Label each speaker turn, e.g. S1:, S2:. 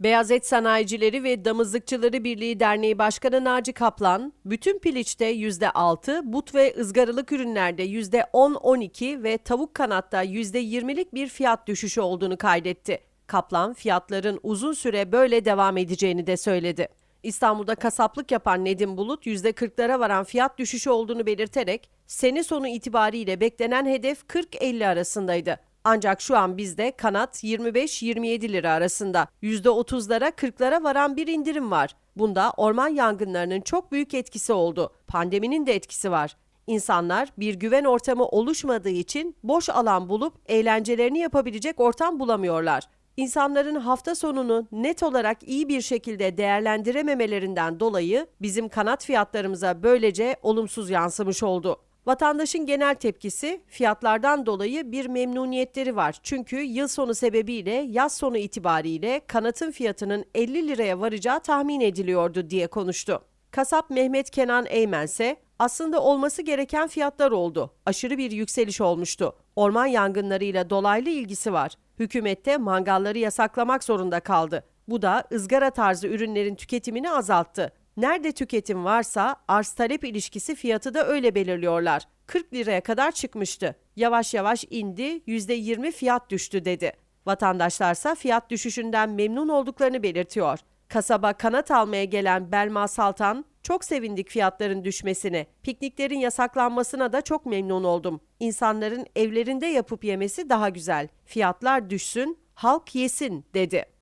S1: Beyaz Et Sanayicileri ve Damızlıkçıları Birliği Derneği Başkanı Naci Kaplan, bütün piliçte %6, but ve ızgaralık ürünlerde %10-12 ve tavuk kanatta %20'lik bir fiyat düşüşü olduğunu kaydetti. Kaplan, fiyatların uzun süre böyle devam edeceğini de söyledi. İstanbul'da kasaplık yapan Nedim Bulut %40'lara varan fiyat düşüşü olduğunu belirterek sene sonu itibariyle beklenen hedef 40-50 arasındaydı. Ancak şu an bizde kanat 25-27 lira arasında %30'lara 40'lara varan bir indirim var. Bunda orman yangınlarının çok büyük etkisi oldu. Pandeminin de etkisi var. İnsanlar bir güven ortamı oluşmadığı için boş alan bulup eğlencelerini yapabilecek ortam bulamıyorlar. İnsanların hafta sonunu net olarak iyi bir şekilde değerlendirememelerinden dolayı bizim kanat fiyatlarımıza böylece olumsuz yansımış oldu. Vatandaşın genel tepkisi fiyatlardan dolayı bir memnuniyetleri var. Çünkü yıl sonu sebebiyle yaz sonu itibariyle kanatın fiyatının 50 liraya varacağı tahmin ediliyordu diye konuştu. Kasap Mehmet Kenan Eymen ise aslında olması gereken fiyatlar oldu. Aşırı bir yükseliş olmuştu. Orman yangınlarıyla dolaylı ilgisi var. Hükümette mangalları yasaklamak zorunda kaldı. Bu da ızgara tarzı ürünlerin tüketimini azalttı. Nerede tüketim varsa arz talep ilişkisi fiyatı da öyle belirliyorlar. 40 liraya kadar çıkmıştı. Yavaş yavaş indi, %20 fiyat düştü dedi. Vatandaşlarsa fiyat düşüşünden memnun olduklarını belirtiyor. Kasaba kanat almaya gelen Belma Saltan, çok sevindik fiyatların düşmesine. Pikniklerin yasaklanmasına da çok memnun oldum. İnsanların evlerinde yapıp yemesi daha güzel. Fiyatlar düşsün, halk yesin dedi.